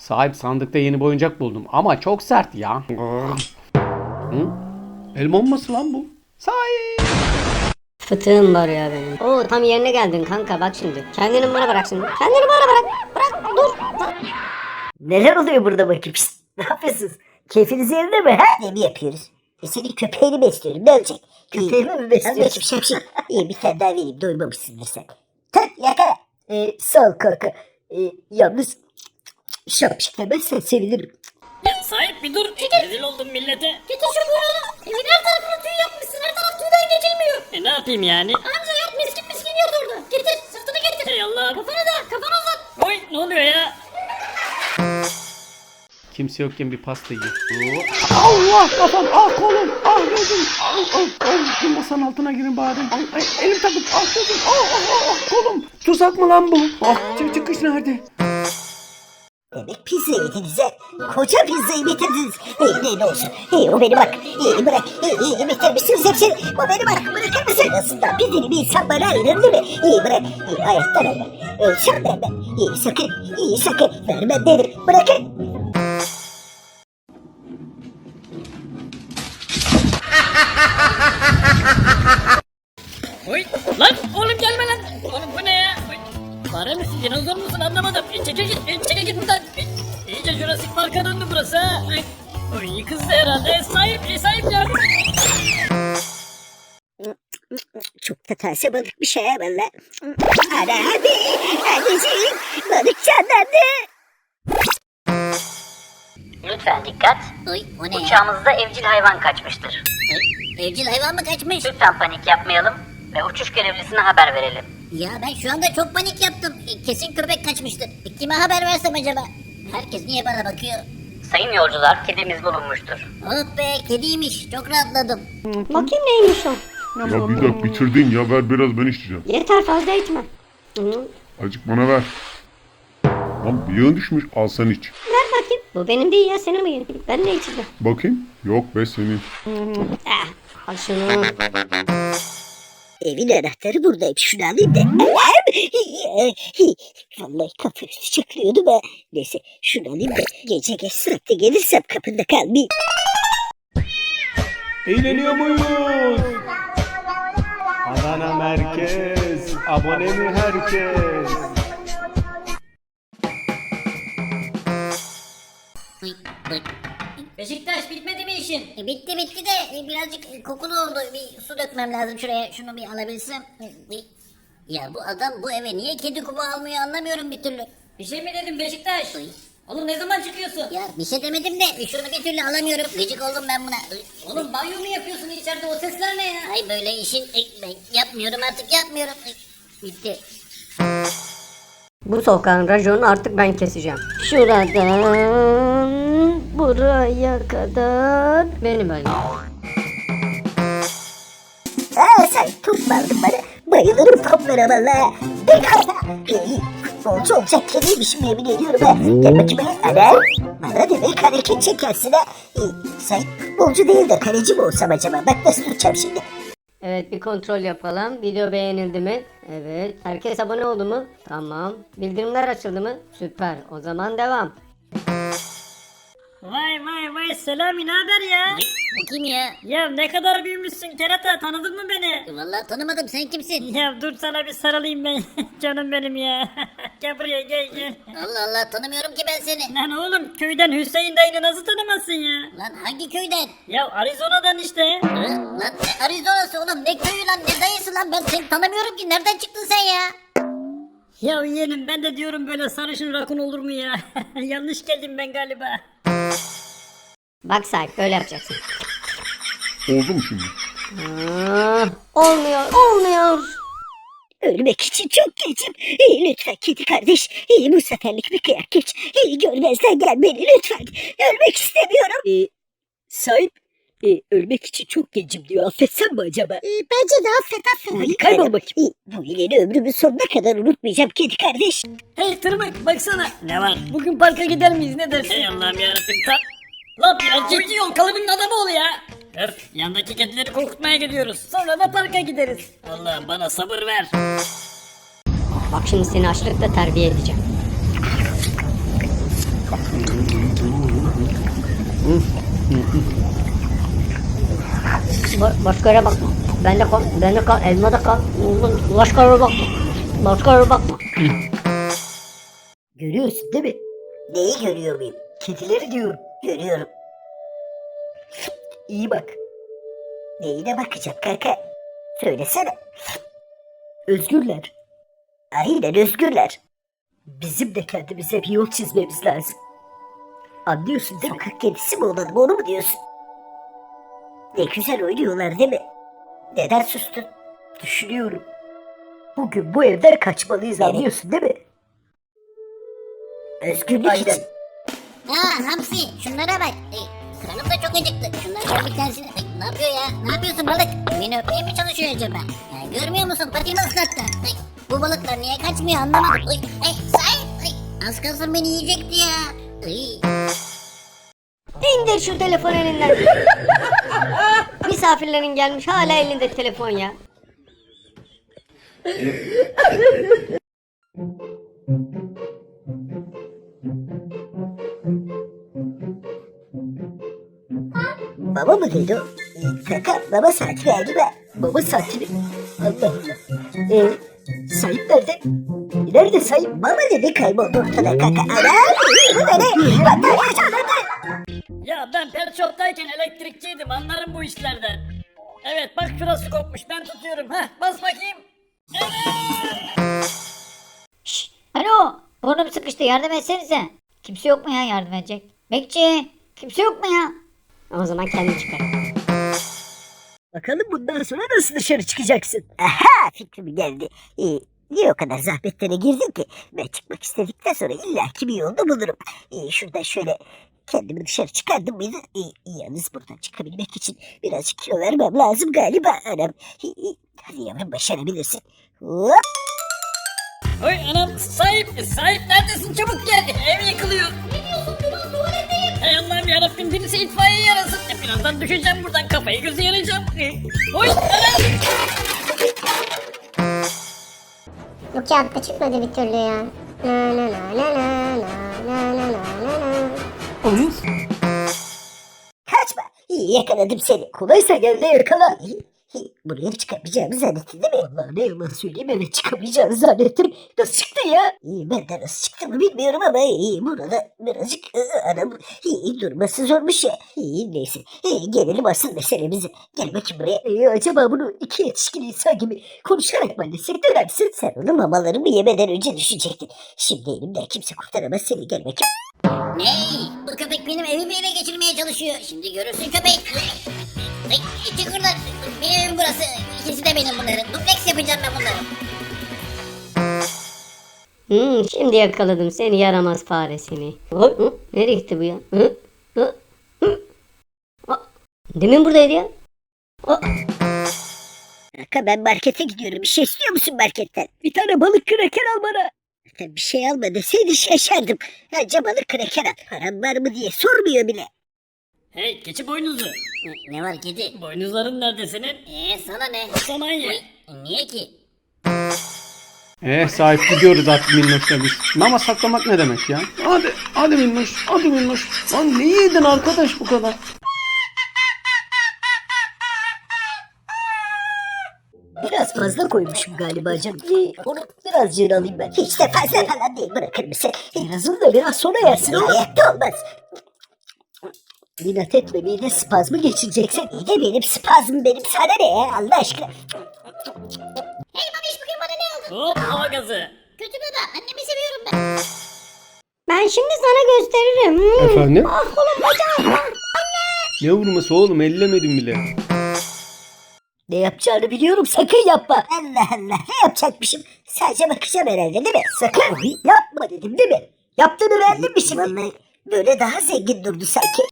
Sahip sandıkta yeni bir oyuncak buldum ama çok sert ya. Hı? Elma olması lan bu. Sahip. Fıtığım var ya benim. Oo tam yerine geldin kanka bak şimdi. Kendini bana bırak şimdi. Kendini bana bırak. Bırak dur. Neler oluyor burada bakayım? Pişt, ne yapıyorsunuz? Keyfiniz yerinde mi? Ha? Ne mi yapıyoruz? E senin köpeğini besliyorum. Ne olacak? Köpeğimi mi besliyorsun? Şapşik. İyi bir tane daha vereyim. Doymamışsındır sen. Tak yakala. Ee, sağ ol kanka. Ee, yalnız şapşik demezsen sevinirim. Ya sahip bir dur. Rezil oldum millete. Getir şu burnunu. Evin her tarafına tüy yapmışsın. Her taraf tüyden geçilmiyor. E ne yapayım yani? Anca yat miskin miskin yat orada. Getir sırtını getir. Hey Allah. Kafanı da kafanı uzat. Oy ne oluyor ya? Kimse yokken bir pasta yiyin. Allah kafam, ah kolum, ah gözüm, ah, ah, ah. Şu masanın altına girin bari. Ay, ay, elim takıp, ah gözüm, ah, ah, ah, ah, kolum. Tuzak mı lan bu? Ah, çık çıkış nerede? Demek pizza yediniz ha. Koca pizzayı bitirdiniz. İyi ne olsun. İyi o beni bak. İyi bırak. İyi iyi bitirmişsiniz hepsini. O beni bak. Bırakır mısın? Aslında bir insan bana ayırır değil mi? İyi bırak. İyi hayatta vermem. Ölsem vermem. İyi sakın. İyi sakın. Vermem dedim. Bırakın. Oy lan oğlum gelme lan. Oğlum ne. Fare misin dinozor musun anlamadım. Çeke git çeke git buradan. İyice Jurassic Park'a döndü burası ha. Ay. Kızdı herhalde. Sahip sahip yardım. Çok da terse balık bir şey valla. Ana abi. Anneciğim. Balık canlandı. Lütfen dikkat. Oy o ne ya? Uçağımızda evcil hayvan kaçmıştır. Evcil hayvan mı kaçmış? Lütfen panik yapmayalım ve uçuş görevlisine haber verelim. Ya ben şu anda çok panik yaptım. E, Kesin köpek kaçmıştır. E, Kime haber versem acaba? Herkes niye bana bakıyor? Sayın yolcular, kedimiz bulunmuştur. Oh be kediymiş. Çok rahatladım. Bakayım neymiş o. Ya bir dakika bitirdin ya ver biraz ben içeceğim. Yeter fazla içme. Hı, Azıcık bana ver. Lan bıyığın düşmüş al sen iç. Ver bakayım. Bu benim değil ya senin mi? Ben ne içeceğim? Bakayım. Yok be senin. Ah, al şunu. Evin anahtarı buradaymış. Şunu alayım da. Vallahi kafa üstü çakılıyordum ha. Neyse şunu alayım da gece geç saatte gelirsem kapında kalmayayım. Eğleniyor muyuz? Adana merkez, abone mi herkes? Oy, oy. Beşiktaş bitmedi mi işin? E, bitti bitti de e, birazcık e, kokulu oldu. Bir su dökmem lazım şuraya. Şunu bir alabilsem. E, Ya bu adam bu eve niye kedi kumu almıyor anlamıyorum bir türlü. Bir şey mi dedim Beşiktaş? Oğlum ne zaman çıkıyorsun? Ya bir şey demedim de e, şunu bir türlü alamıyorum. Gıcık oldum ben buna. Oğlum banyo mu yapıyorsun içeride o sesler ne ya? Ay böyle işin e, ben yapmıyorum artık yapmıyorum. Ay, Bitti. Bu sokağın raconunu artık ben keseceğim. Şuradan buraya kadar benim bölgem. Aa sen top verdin bana. Bayılırım toplara valla. Pekala. İyi. Futbolcu olacak kediymişim yemin ediyorum ha. Gel bakayım ha. Ana. Bana demek hareket çekersin ha. Sen futbolcu değil de kaleci mi olsam acaba? Bak nasıl tutacağım şimdi. Evet bir kontrol yapalım. Video beğenildi mi? Evet. Herkes abone oldu mu? Tamam. Bildirimler açıldı mı? Süper. O zaman devam. Vay vay vay Selami ne haber ya? Bu kim ya? Ya ne kadar büyümüşsün kerata tanıdın mı beni? E, Vallahi tanımadım sen kimsin? Ya dur sana bir sarılayım ben. Canım benim ya. gel buraya gel gel. Allah Allah tanımıyorum ki ben seni. Lan oğlum köyden Hüseyin dayını nasıl tanımazsın ya? Lan hangi köyden? Ya Arizona'dan işte. Hı? Lan ne Arizona'sı oğlum ne köyü lan ne dayısı lan ben seni tanımıyorum ki nereden çıktın sen ya? Ya yeğenim ben de diyorum böyle sarışın rakun olur mu ya? Yanlış geldim ben galiba. Bak sahip böyle yapacaksın. Oldu mu şimdi? Aa, olmuyor. Olmuyor. Ölmek için çok geçim. İyi lütfen kedi kardeş. İyi bu seferlik bir kıyak geç. İyi görmezden gel beni lütfen. Ölmek istemiyorum. Ee, sahip e, ölmek için çok gencim diyor. Affetsem mi acaba? bence de affet affet. Hadi kaybol bakayım. Bu iyiliğini ömrümün sonuna kadar unutmayacağım kedi kardeş. Hey tırmık baksana. Ne var? Bugün parka gider miyiz ne dersin? Hey Allah'ım yarabbim. Lan biraz ciddi ol kalıbın adamı ol ya. Öf yandaki kedileri korkutmaya gidiyoruz. Sonra da parka gideriz. Allah'ım bana sabır ver. Bak şimdi seni açlıkla terbiye edeceğim. Ba- başka yere bakma. Ben de kal, ben de kal, elma da kal. Başka yere bakma. Başka yere bakma. Görüyorsun değil mi? Neyi görüyor muyum? Kedileri diyorum. Görüyorum. İyi bak. Neyine bakacak kaka? Söylesene. Özgürler. Aynen özgürler. Bizim de kendimize bir yol çizmemiz lazım. Anlıyorsun değil mi? Sokak kedisi mi olalım onu mu diyorsun? Ne güzel oynuyorlar değil mi? Neden sustun? Düşünüyorum. Bugün bu evden kaçmalıyız anlıyorsun değil mi? Özgürlük için. Ha Hamsi şunlara bak. Ey, karnım da çok acıktı. Şunlardan bir tanesini... Ey, ne yapıyor ya? Ne yapıyorsun balık? Beni öpmeye mi çalışıyor acaba? Ya, görmüyor musun? Patimi ıslattı. Ey, bu balıklar niye kaçmıyor anlamadım. Ey, ey, sahip. Ey, az kalsın beni yiyecekti ya. Ey. İndir şu telefonu elinden. Misafirlerin gelmiş hala elinde telefon ya. Baba mı dedi o? Kaka baba saati verdi be. Baba saati mi? Allah Allah. Ee, Sayıp nerede? Nerede Sayıp? Baba dedi kayboldu ortada kaka. Ana! Bu ne ne? Battaniye çalındı. Ya ben pet shop'tayken elektrikçiydim anlarım bu işlerden. Evet bak şurası kopmuş ben tutuyorum. Heh bas bakayım. Şşş, alo, burnum sıkıştı yardım etsenize. Kimse yok mu ya yardım edecek? Bekçi, kimse yok mu ya? O zaman kendi çıkar. Bakalım bundan sonra nasıl dışarı çıkacaksın? Aha fikrim geldi. Ee, niye o kadar zahmetlere girdin ki? Ben çıkmak istedikten sonra illaki bir yolunu bulurum. Ee, şuradan şöyle kendimi dışarı çıkardım mıydı? Ee, yalnız buradan çıkabilmek için birazcık kilo vermem lazım galiba anam. Ee, ee, hadi yavrum başarabilirsin. Hop! Oy anam sahip sahip neredesin çabuk gel ev yıkılıyor. Ne diyorsun Duman tuvaletteyim. Hey Allah'ım yarabbim birisi itfaiye yarasın. Birazdan düşeceğim buradan kafayı gözü yarayacağım. E, Oy anam. Bu kağıtta çıkmadı bir türlü ya. Na na na na na na na na na. Kaçma. İyi yakaladım seni. Kolaysa gel de yakala. Buraya çıkamayacağımı zannettin değil mi? Vallahi ne yalan söyleyeyim evet çıkamayacağımı zannettim. Nasıl çıktı ya? İyi ben de nasıl çıktı mı bilmiyorum ama iyi burada birazcık ı, anam iyi durması zormuş ya. İyi neyse. İyi gelelim asıl meselemize. Gel bakayım buraya. İyi, acaba bunu iki yetişkin insan gibi konuşarak mı ne dersin? Sen onu mamalarımı yemeden önce düşecektin. Şimdi elimden kimse kurtaramaz seni gel bakayım. Ne? Bu köpek benim evimi ele geçirmeye çalışıyor. Şimdi görürsün köpek. Çık oradan. Benim evim burası. İkisi de benim bunların. Dupleks yapacağım ben bunları. Hmm, şimdi yakaladım seni yaramaz faresini. Hı, hı, nereye gitti bu ya? Hı, hı, hı. Aa, Demin buradaydı ya. Aa, Kanka ben markete gidiyorum. Bir şey istiyor musun marketten? Bir tane balık kraker al bana. Zaten bir şey alma deseydin şaşardım. Anca balık kraker al. Param var mı diye sormuyor bile. Hey keçi boynuzu. Ne- var kedi? Boynuzların nerede senin? Ee sana ne? Saman ye. Niye ki? Eh sahip gidiyoruz artık Minnoş'la biz. Mama saklamak ne demek ya? Hadi, hadi Minnoş, hadi Minnoş. Lan ne yedin arkadaş bu kadar? Biraz fazla koymuşum galiba canım. Ee, onu birazcık alayım ben. Hiç de fazla falan değil bırakır mısın? Birazını da biraz sonra yersin. Hayatta olmaz. İnat etme mide spazmı geçireceksen iyi de benim spazmım benim sana ne ya Allah aşkına. Hey babiş bugün bana ne aldın? Hop hava gazı. Kötü baba annemi seviyorum ben. ben şimdi sana gösteririm. Hmm. Efendim? Ah kolum bacağım. Ne vurması oğlum ellemedim bile. Ne yapacağını biliyorum sakın yapma. Allah Allah ne yapacakmışım? Sadece bakacağım herhalde değil mi? Sakın yapma dedim değil mi? Yaptığını beğendin mi şimdi? Vallahi böyle daha zengin durdu sanki.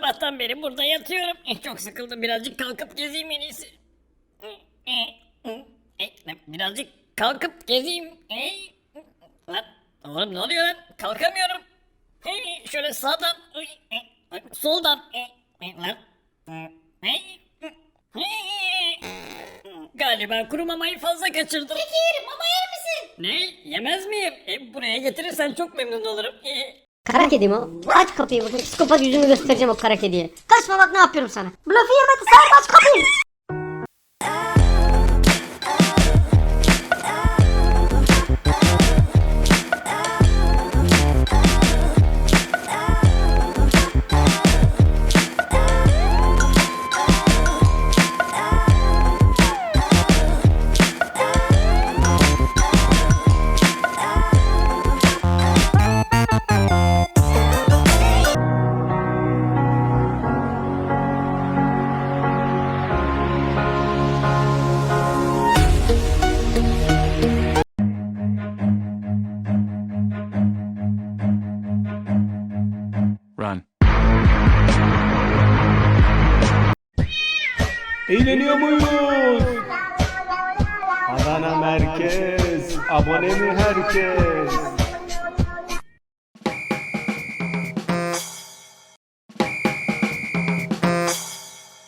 Sabahtan beri burada yatıyorum. Eh, Çok sıkıldım birazcık kalkıp gezeyim en iyisi. Eh, Birazcık kalkıp gezeyim. Eh, Lan oğlum ne oluyor lan? Kalkamıyorum. Eh, Şöyle sağdan, eh, soldan. eh, eh, Lan. Eh, eh, eh. Galiba kuru mamayı fazla kaçırdım. Peki yerim mama yer misin? Ne? Yemez miyim? E, buraya getirirsen çok memnun olurum. E, Kara kedi mi? Aç kapıyı bakayım. Psikopat yüzünü göstereceğim o kara kediye. Kaçma bak ne yapıyorum sana. Blöfü yemedi sen aç kapıyı. Eğleniyor muyuz? Adana merkez, abone mi herkes?